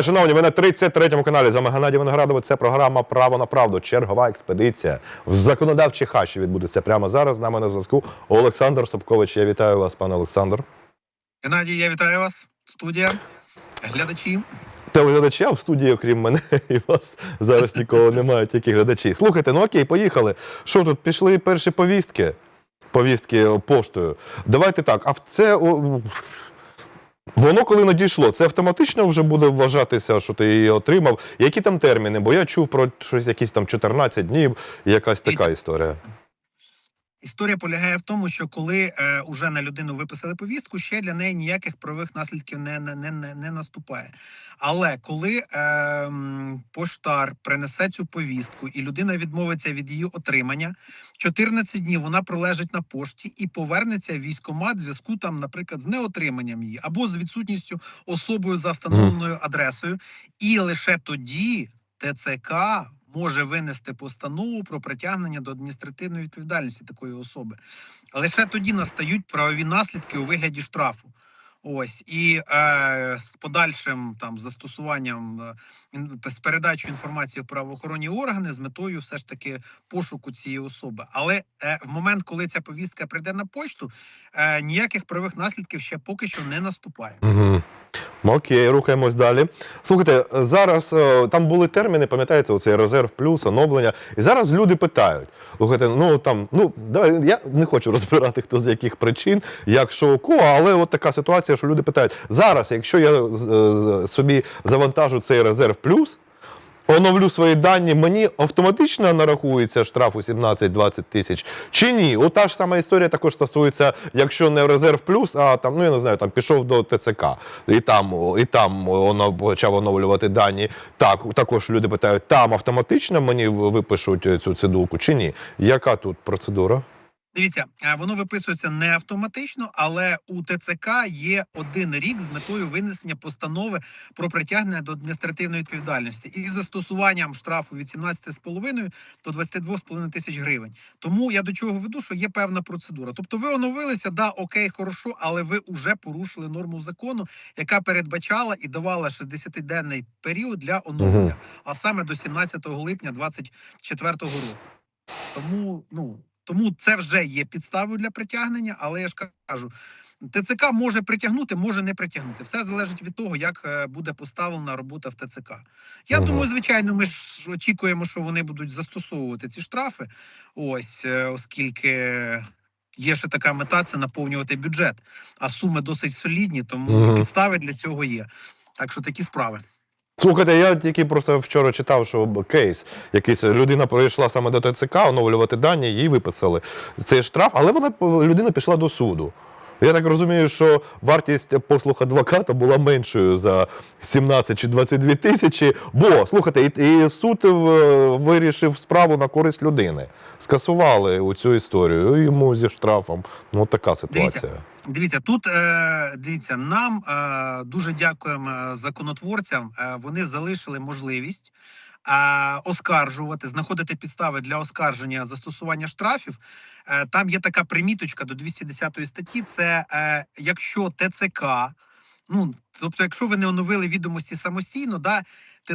Вітаю, шановні, ви на 33-му каналі. З вами Геннадій Виноградович. Це програма Право на правду. Чергова експедиція в законодавчій хащі відбудеться прямо зараз. З нами на зв'язку Олександр Собкович. Я вітаю вас, пане Олександр. Геннадій, я вітаю вас, студія, глядачі. Телеглядачі, а в студії, окрім мене і вас, зараз нікого немає, тільки глядачі. Слухайте, ну окей, поїхали. Що тут? Пішли перші повістки? Повістки поштою. Давайте так, а в це. Воно коли надійшло, це автоматично вже буде вважатися, що ти її отримав. Які там терміни? Бо я чув про щось якісь там 14 днів, якась така історія. Історія полягає в тому, що коли е, уже на людину виписали повістку, ще для неї ніяких правових наслідків не, не, не, не, наступає. Але коли е, поштар принесе цю повістку і людина відмовиться від її отримання, 14 днів вона пролежить на пошті і повернеться в військкомат в зв'язку там, наприклад, з неотриманням її або з відсутністю особою за встановленою адресою, і лише тоді ТЦК може винести постанову про притягнення до адміністративної відповідальності такої особи. Лише тоді настають правові наслідки у вигляді штрафу. Ось і е, з подальшим там застосуванням е, з передачою інформації в правоохоронні органи з метою все ж таки пошуку цієї особи. Але е, в момент, коли ця повістка прийде на почту, е, ніяких правових наслідків ще поки що не наступає. Угу. Окей, рухаємось далі. Слухайте, зараз е, там були терміни, пам'ятаєте, оцей резерв плюс, оновлення. І зараз люди питають: слухайте, ну там, ну давай, я не хочу розбирати, хто з яких причин, як що кого, але от така ситуація, що люди питають: зараз, якщо я з- собі завантажу цей резерв плюс. Оновлю свої дані, мені автоматично нарахується штраф у 17-20 тисяч чи ні? Ота ж сама історія також стосується, якщо не резерв плюс, а там, ну я не знаю, там пішов до ТЦК і там, і там воно почав оновлювати дані. Так, також люди питають, там автоматично мені випишуть е, цю цидулку чи ні? Яка тут процедура? Дивіться, е, воно виписується не автоматично, але у ТЦК є один рік з метою винесення постанови про притягнення до адміністративної відповідальності із застосуванням штрафу від 17,5 до 22,5 тисяч гривень. Тому я до чого веду, що є певна процедура. Тобто, ви оновилися, да, окей, хорошо, але ви вже порушили норму закону, яка передбачала і давала 60-денний період для оновлення, а саме до 17 липня 2024 року. Тому ну. Тому це вже є підставою для притягнення, але я ж кажу, ТЦК може притягнути, може не притягнути. Все залежить від того, як е, буде поставлена робота в ТЦК. Я Мгм. думаю, звичайно, ми ж очікуємо, що вони будуть застосовувати ці штрафи. Ось е, оскільки є ще така мета це наповнювати бюджет. А суми досить солідні, тому Мгм. підстави для цього є. Так що такі справи. Слухайте, я тільки просто вчора читав, що кейс, якийсь людина прийшла саме до ТЦК, оновлювати дані, їй виписали цей штраф, але вона людина пішла до суду. Я так розумію, що вартість послуг адвоката була меншою за 17 чи 22 тисячі. Бо слухайте, і, і суд е, вирішив справу на користь людини. Скасували цю історію йому зі штрафом. Ну така ситуація. Дивіться, тут е, дивіться, нам е, дуже дякуємо е, законотворцям. Вони залишили можливість оскаржувати, знаходити підстави для оскарження застосування штрафів. Там є така приміточка до 210 статті. Це якщо ТЦК, ну тобто, якщо ви не оновили відомості самостійно, да.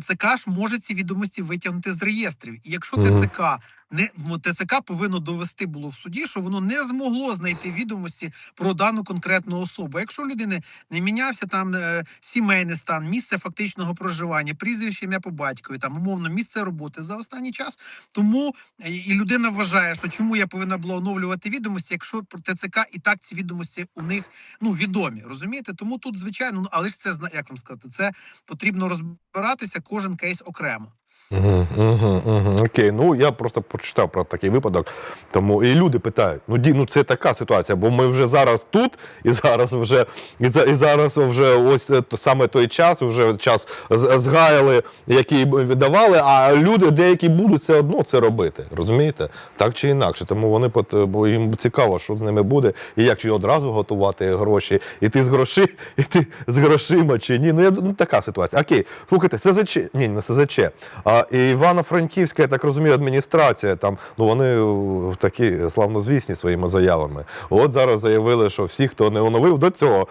ТЦК ж може ці відомості витягнути з реєстрів, і якщо Мгм. ТЦК не ну, ТЦК повинно довести було в суді, що воно не змогло знайти відомості про дану конкретну особу. Якщо людини не мінявся там е, сімейний стан, місце фактичного проживання, прізвище ім'я по батькові, там умовно місце роботи за останній час. Тому е, і людина вважає, що чому я повинна була оновлювати відомості, якщо про ТЦК і так ці відомості у них ну відомі, розумієте? Тому тут звичайно, ну але ж це як вам сказати, це потрібно розбиратися кожен кейс окремо. Угу, угу, угу. Окей, ну я просто прочитав про такий випадок. Тому і люди питають: ну ді, ну це така ситуація, бо ми вже зараз тут, і зараз вже і, і зараз вже ось е, саме той час, вже час згаяли, який віддавали, а люди деякі будуть все одно це робити. Розумієте? Так чи інакше. Тому вони бо їм цікаво, що з ними буде, і як чи одразу готувати гроші, і ти з гроші, і ти з грошима чи ні. Ну я ну така ситуація. Окей, слухайте, СЗЧ, ні, не СЗЧ. А І Івано-Франківська, я так розумію, адміністрація там, ну вони е, такі славнозвісні своїми заявами. От зараз заявили, що всі, хто не оновив до цього,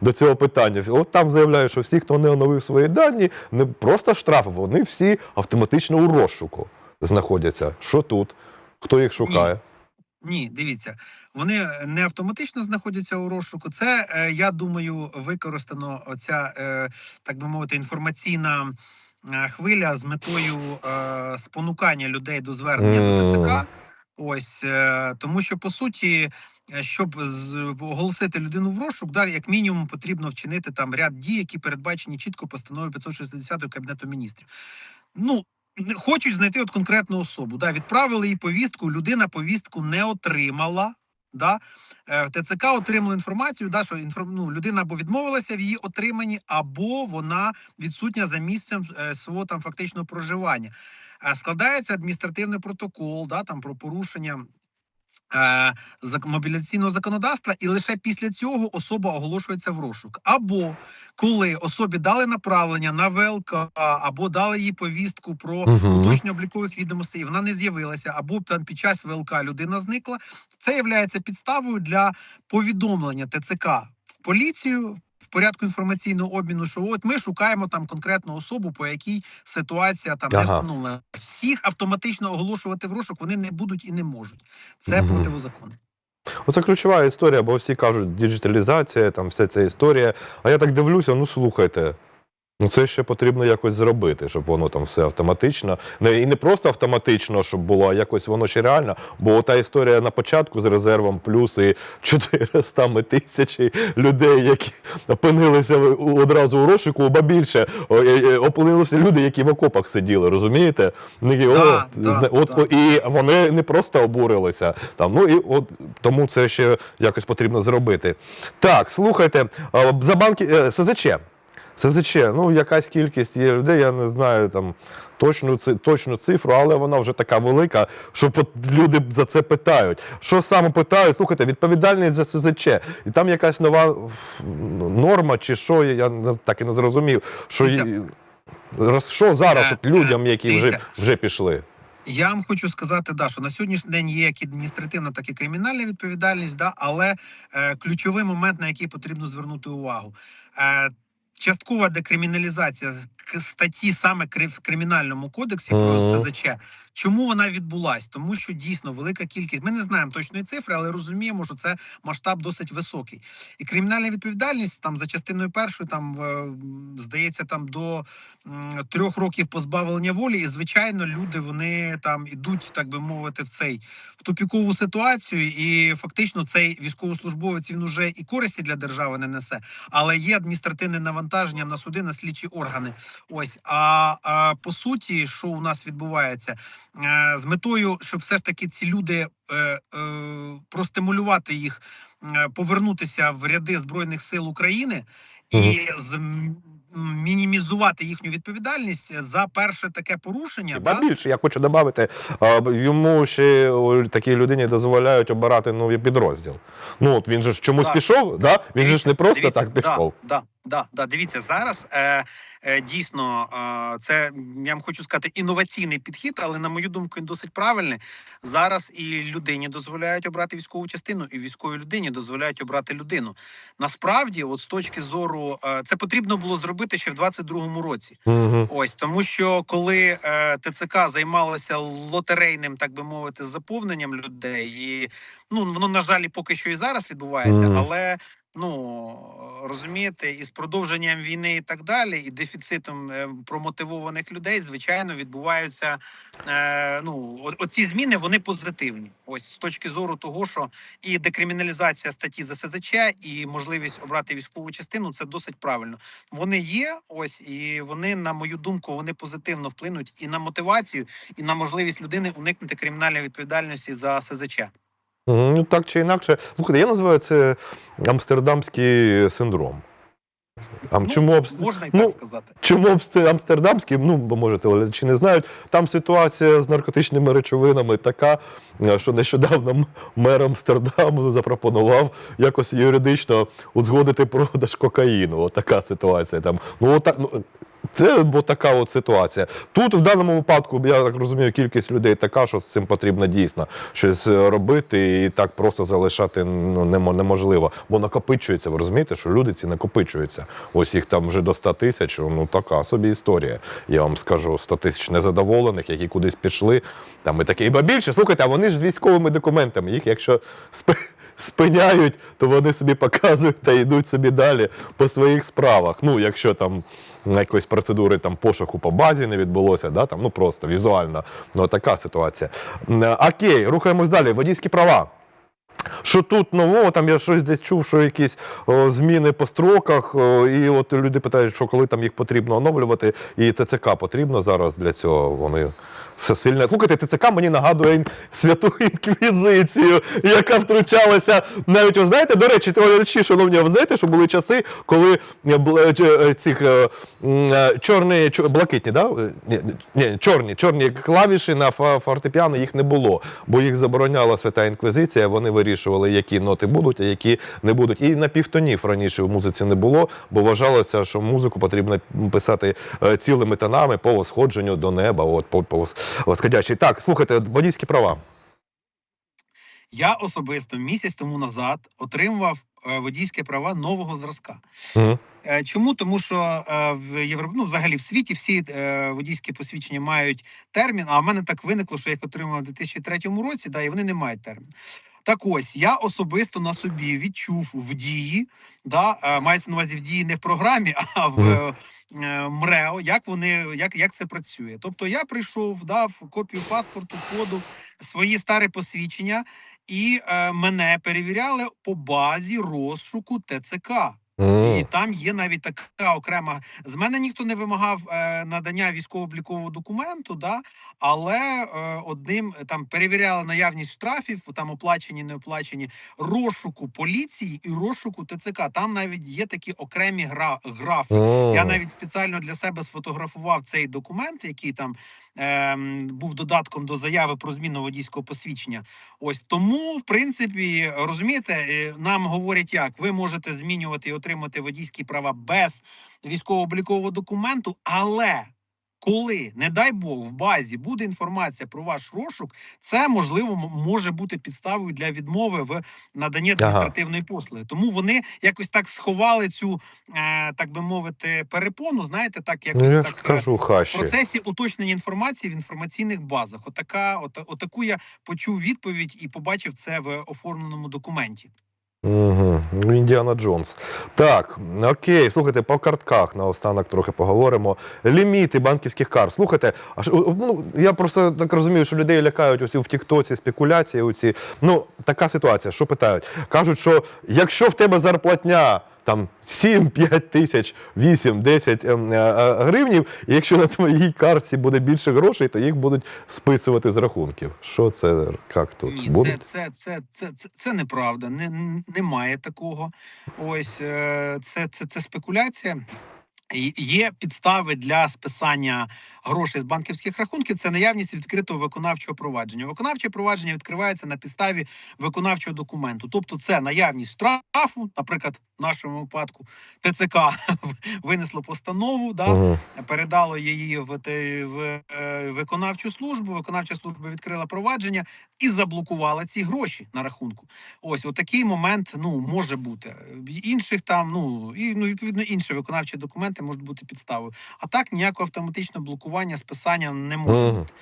до цього питання, от там заявляють, що всі, хто не оновив свої дані, не просто штрафи, вони всі автоматично у розшуку знаходяться. Що тут? Хто їх шукає? Ні, дивіться, вони не автоматично знаходяться у розшуку. Це е, я думаю, використано оця, е, так би мовити, інформаційна е, хвиля з метою е, спонукання людей до звернення до Мгм. ТЦК. Ось е, тому, що по суті, е, щоб з- оголосити людину в розшук, да, як мінімум потрібно вчинити там ряд дій, які передбачені чітко постановою 560 кабінету міністрів. Ну хочуть знайти от конкретну особу. Да, відправили їй повістку. Людина повістку не отримала. Да? Е, ТЦК отримала інформацію, да, що ну, людина або відмовилася в її отриманні, або вона відсутня за місцем е, свого там фактичного проживання. Е, складається адміністративний протокол, да, там про порушення. Е, Мобілізаційного законодавства, і лише після цього особа оголошується в розшук. Або коли особі дали направлення на ВЛК, або дали їй повістку про угу. уточнення облікових відомостей, і вона не з'явилася, або там під час ВЛК людина зникла. Це є підставою для повідомлення ТЦК в поліцію порядку інформаційного обміну, що от ми шукаємо там конкретну особу, по якій ситуація там не Ага. встановлена. Всіх автоматично оголошувати в розшук вони не будуть і не можуть. Це угу. противозаконно. Оце ключова історія, бо всі кажуть, діджиталізація, там вся ця історія. А я так дивлюся, ну слухайте. Ну, це ще потрібно якось зробити, щоб воно там все автоматично. Не, і не просто автоматично, щоб було, а якось воно ще реально. Бо та історія на початку з резервом плюс і 400 тисячі людей, які опинилися одразу у розшуку, ба більше опинилися люди, які в окопах сиділи, розумієте? Вони, о, Да, да, от, да. І вони не просто обурилися. Там, ну, і от, тому це ще якось потрібно зробити. Так, слухайте, за банки е, СЗЧ. СЗЧ, ну якась кількість є людей, я не знаю там точну, точну цифру, але вона вже така велика, що люди за це питають. Що саме питають? Слухайте, відповідальність за СЗЧ. І там якась нова норма, чи що, я так і не зрозумів. Що, що зараз Е, от людям, які вже, вже пішли? Я вам хочу сказати, да, що на сьогоднішній день є як адміністративна, так і кримінальна відповідальність, да, але е, ключовий момент, на який потрібно звернути увагу. Е, часткова декриміналізація статті саме в кримінальному кодексі про СЗЧ. Чому вона відбулась? Тому що дійсно велика кількість. Ми не знаємо точної цифри, але розуміємо, що це масштаб досить високий. І кримінальна відповідальність там за частиною першою, там е, здається, там до трьох років позбавлення волі. І звичайно, люди вони там ідуть, так би мовити, в цей в тупікову ситуацію, і фактично цей військовослужбовець він уже і користі для держави не несе, але є адміністративне навантаження на суди, на слідчі органи. Ось а, а по суті, що у нас відбувається з метою, щоб все ж таки ці люди е, е, простимулювати їх, е, повернутися в ряди збройних сил України і з мінімізувати їхню відповідальність за перше таке порушення. Ба більше, я хочу додати, йому ще такій людині дозволяють обирати новий підрозділ. Ну от він же ж чомусь Так. пішов, да? він же ж не просто Дивіться, так пішов. Да, да, да, да. Дивіться, зараз е, е, дійсно е, це я вам хочу сказати інноваційний підхід, але на мою думку він досить правильний. Зараз і людині дозволяють обрати військову частину, і військовій людині дозволяють обрати людину. Насправді, от з точки зору, е, це потрібно було зробити ще в 22-му році. Угу. Ось тому, що коли е, ТЦК займалося лотерейним, так би мовити, заповненням людей, і ну воно на жаль поки що і зараз відбувається, Мгм. але ну розумієте, із продовженням війни і так далі, і дефіцитом е, промотивованих людей, звичайно, відбуваються е, ну оці зміни вони позитивні. Ось з точки зору того, що і декриміналізація статті за СЗЧ, і можливість обрати військову частину це досить правильно. Вони є, ось і вони, на мою думку, вони позитивно вплинуть і на мотивацію, і на можливість людини уникнути кримінальної відповідальності за СЗЧ. Ну так чи інакше. Слухайте, я називаю це амстердамський синдром. А Ну, чому абс- Можна і ну, так сказати. Чому амстердамський? Ну, бо може, чи не знають. Там ситуація з наркотичними речовинами така, е, що нещодавно мер Амстердаму запропонував якось юридично узгодити продаж кокаїну. От така ситуація там. Ну, ота, ну, Це бо така от ситуація. Тут в даному випадку, я так розумію, кількість людей така, що з цим потрібно дійсно щось е, робити і так просто залишати ну, немо- неможливо. Бо накопичується, ви розумієте, що люди ці накопичуються. Ось їх там вже до 100 тисяч. Ну така собі історія. Я вам скажу, 100 тисяч незадоволених, які кудись пішли. Там і таке. І більше, слухайте, а вони ж з військовими документами. Їх, якщо спиняють, то вони собі показують та йдуть собі далі по своїх справах. Ну, якщо там якоїсь процедури там пошуку по базі не відбулося, да, там, ну просто візуально. Ну, така ситуація. Е, Окей, рухаємось далі. Водійські права. Що тут нового, там я щось десь чув, що якісь о, зміни по строках, о, і от люди питають, що коли там їх потрібно оновлювати, і ТЦК потрібно зараз для цього. Вони все сильне. Слухайте, ТЦК мені нагадує святу інквізицію, яка втручалася навіть, ви знаєте, до речі, товариші, шановні, ви знаєте, що були часи, коли е, е, е, цих чорні, блакитні, да? Ні, ні, чорні, чорні клавіші на фортепіано їх не було, бо їх забороняла свята інквізиція. Вони вирішували, які ноти будуть, а які не будуть. І на півтонів раніше в музиці не було, бо вважалося, що музику потрібно писати е, цілими тонами по восходженню до неба. От по, по вос- восходящій. Так, слухайте, водійські права. Я особисто місяць тому назад отримував е, водійське права нового зразка. Угу. Чому? Тому що в Євро... ну, взагалі в світі всі водійські посвідчення мають термін. А в мене так виникло, що я їх отримав у 2003 році, да, і вони не мають термін. Так ось я особисто на собі відчув в дії, да, е, мається на увазі в дії не в програмі, а в mm. е, МРЕО, як вони як, як це працює. Тобто я прийшов, дав копію паспорту, коду, свої старі посвідчення, і е, мене перевіряли по базі розшуку ТЦК. І там є навіть така окрема. З мене ніхто не вимагав е, надання військово-облікового документу, да, але е, одним е, там перевіряли наявність штрафів, там оплачені, не оплачені, розшуку поліції і розшуку ТЦК. Там навіть є такі окремі гра, графи. Я навіть спеціально для себе сфотографував цей документ, який там ем, був додатком до заяви про зміну водійського посвідчення. Ось тому, в принципі, розумієте, е, нам говорять, як ви можете змінювати отримати водійські права без військово-облікового документу, але коли, не дай Бог, в базі буде інформація про ваш розшук, це можливо може бути підставою для відмови в наданні адміністративної послуги. Тому вони якось так сховали цю, е, так би мовити, перепону. Знаєте, так якось Ну, я так е, кажу, в процесі уточнення інформації в інформаційних базах. Отака, от, отаку я почув відповідь і побачив це в оформленому документі. Угу. Індіана Джонс. Так, окей, слухайте, по картках наостанок трохи поговоримо. Ліміти банківських карт. Слухайте, а що, ну, я просто так розумію, що людей лякають усі в Тіктоці спекуляції. Оці. Ну, така ситуація, що питають? Кажуть, що якщо в тебе зарплатня. Там 7-5 тисяч, 8-10 ем, е, е, гривнів, і якщо на твоїй картці буде більше грошей, то їх будуть списувати з рахунків. Що це, як тут? Ні, це, це, це, це, це, це неправда. Не, немає такого. Ось е, це, це, це спекуляція. Є підстави для списання грошей з банківських рахунків. Це наявність відкритого виконавчого провадження. Виконавче провадження відкривається на підставі виконавчого документу. Тобто, це наявність штрафу, наприклад, в нашому випадку ТЦК винесло постанову, да, передало її в, в е, виконавчу службу. Виконавча служба відкрила провадження і заблокувала ці гроші на рахунку. Ось отакий момент ну може бути. Інших там ну і ну відповідно інші виконавчі документи можуть бути підставою. А так ніякого автоматичного блокування списання не може бути.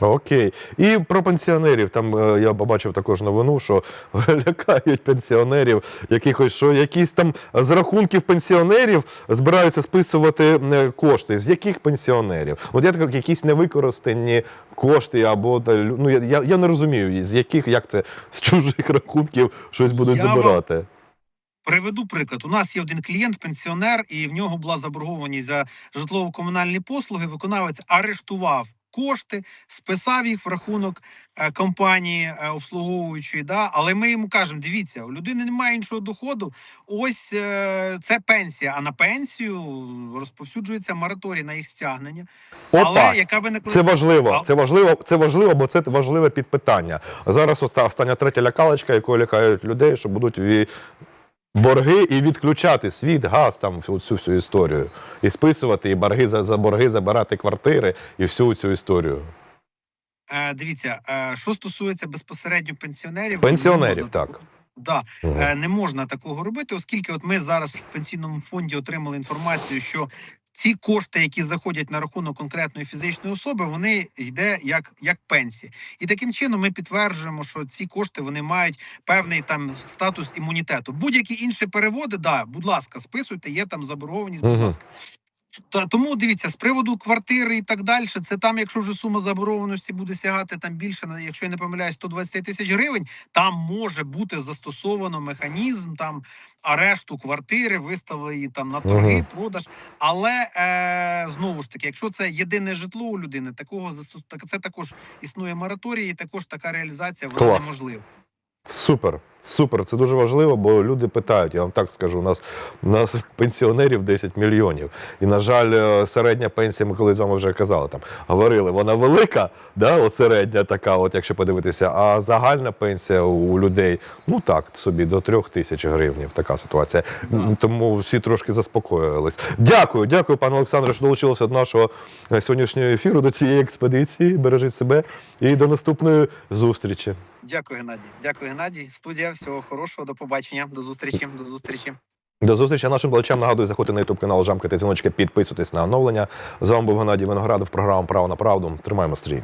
Окей. І про пенсіонерів. Там е, я побачив також новину, що лякають пенсіонерів якихось, що якісь там з рахунків пенсіонерів збираються списувати е, кошти. З яких пенсіонерів? От я так, якісь невикористані кошти, або ну я, я, не розумію, з яких, як це з чужих рахунків щось будуть Я вам- забирати. Приведу приклад. У нас є один клієнт, пенсіонер, і в нього була заборгованість за житлово-комунальні послуги. Виконавець арештував кошти, списав їх в рахунок е, компанії е, обслуговуючої. Да? Але ми йому кажемо: дивіться, у людини немає іншого доходу. Ось е, це пенсія. А на пенсію розповсюджується мораторій на їх стягнення. Опа! Але яка виникла Це важливо, це важливо, це важливо, бо це важливе підпитання. Зараз оста- остання третя лякалочка, якою лякають людей, що будуть борги і відключати світ, газ, там цю всю історію. І списувати, і борги за, за борги забирати квартири і всю цю історію. Е, дивіться, е, що стосується безпосередньо пенсіонерів, Пенсіонерів, можна так. Да, Е, не можна такого робити, оскільки от ми зараз в пенсійному фонді отримали інформацію, що ці кошти, які заходять на рахунок конкретної фізичної особи, вони йде як, як пенсії. І таким чином ми підтверджуємо, що ці кошти вони мають певний там статус імунітету. Будь-які інші переводи, да, будь ласка, списуйте, є там заборгованість, будь ласка. Тому дивіться з приводу квартири і так далі. Це там, якщо вже сума заборгованості буде сягати там більше, якщо я не помиляюсь, 120 тисяч гривень, там може бути застосовано механізм там арешту квартири, виставили її там на торги, Мгм. продаж. Але е, знову ж таки, якщо це єдине житло у людини, такого так це також існує мораторій, і також така реалізація вона Клас. неможлива. Супер, супер. Це дуже важливо, бо люди питають. Я вам так скажу, у нас, у нас пенсіонерів 10 мільйонів. І, на жаль, е, середня пенсія, ми коли з вами вже казали, там говорили, вона велика, да, от середня така, от якщо подивитися, а загальна пенсія у людей, ну так, собі до трьох тисяч гривень. Така ситуація. Тому всі трошки заспокоїлись. Дякую, дякую, пане Олександре, що долучилися до нашого е, сьогоднішнього ефіру, до цієї експедиції. Бережіть себе і до наступної зустрічі. Дякую, Геннадій. Дякую, Геннадій. Студія, всього хорошого, до побачення, до зустрічі, до зустрічі. До зустрічі нашим глядачам нагадую, заходьте на YouTube канал Жамкати дзвіночки, підписуйтесь на оновлення. З вами був Геннадій Виноградов, програма Право на правду. Тримаємо стрій.